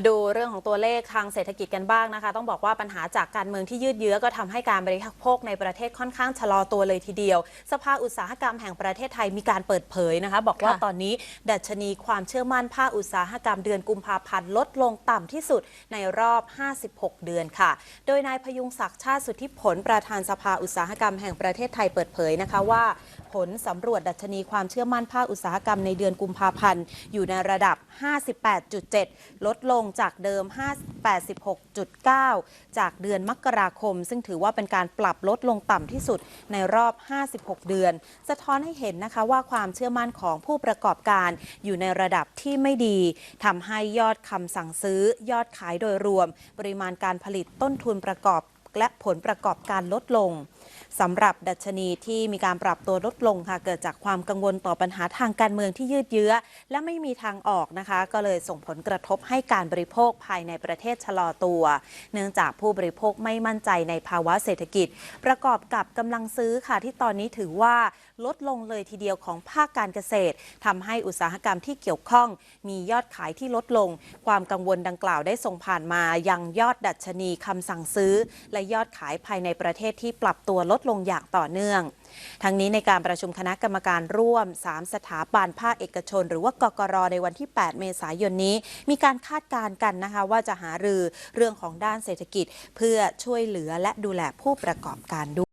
มาดูเรื่องของตัวเลขทางเศรษฐกิจกันบ้างนะคะ ต้องบอกว่าปัญหาจากการเมืองที่ยืดเยื้อก็ทำให้การบริโภคในประเทศค่อนข้างชะลอตัวเลยทีเดียว สภาอุตสาหกรรมแห่งประเทศไทยมีการเปิดเผยนะคะ บอกว่าตอนนี้ดัชนีความเชื่อมั่นภาคอุตสาหกรรมเดือนกุมภาพันธ์ลดลงต่ำที่สุดในรอบ 56 เดือนค่ะ โดยนายพยุงศักดิ์ชาติสุทธิผลประธานสภาอุตสาหกรรมแห่งประเทศไทยเปิดเผยนะคะว่าผลสำรวจดัชนีความเชื่อมั่นภาคอุตสาหกรรมในเดือนกุมภาพันธ์ อยู่ในระดับ 58.7 ลดลงจากเดิม 86.9 จากเดือนมกราคม ซึ่งถือว่าเป็นการปรับลดลงต่ำที่สุดในรอบ 56 เดือน สะท้อนให้เห็นนะคะว่าความเชื่อมั่นของผู้ประกอบการอยู่ในระดับที่ไม่ดีทำให้ยอดคำสั่งซื้อยอดขายโดยรวม ปริมาณการผลิตต้นทุนประกอบ และผลประกอบการลดลงสำหรับดัชนีที่มีการปรับตัวลดลงค่ะ เกิดจากความกังวลต่อปัญหาทางการเมืองที่ยืดเยื้อ และไม่มีทางออกนะคะ ก็เลยส่งผลกระทบให้การบริโภคภายในประเทศชะลอตัว เนื่องจากผู้บริโภคไม่มั่นใจในภาวะเศรษฐกิจ ประกอบกับกำลังซื้อค่ะที่ตอนนี้ถือว่าลดลงเลยทีเดียวของภาคการเกษตรทำให้อุตสาหกรรมที่เกี่ยวข้อง มียอดขายที่ลดลง ความกังวลดังกล่าวได้ส่งผ่านมายังยอดดัชนีคำสั่งซื้อ และยอดขายภายในประเทศที่ปรับตัวลดลงอย่างต่อเนื่อง ทั้งนี้ในการประชุมคณะกรรมการร่วม 3 สถาบันภาคเอกชน หรือว่ากกรในวันที่ 8 เมษายนนี้ มีการคาดการณ์กันนะคะว่าจะหารือเรื่องของด้านเศรษฐกิจ เพื่อช่วยเหลือและดูแลผู้ประกอบการด้วย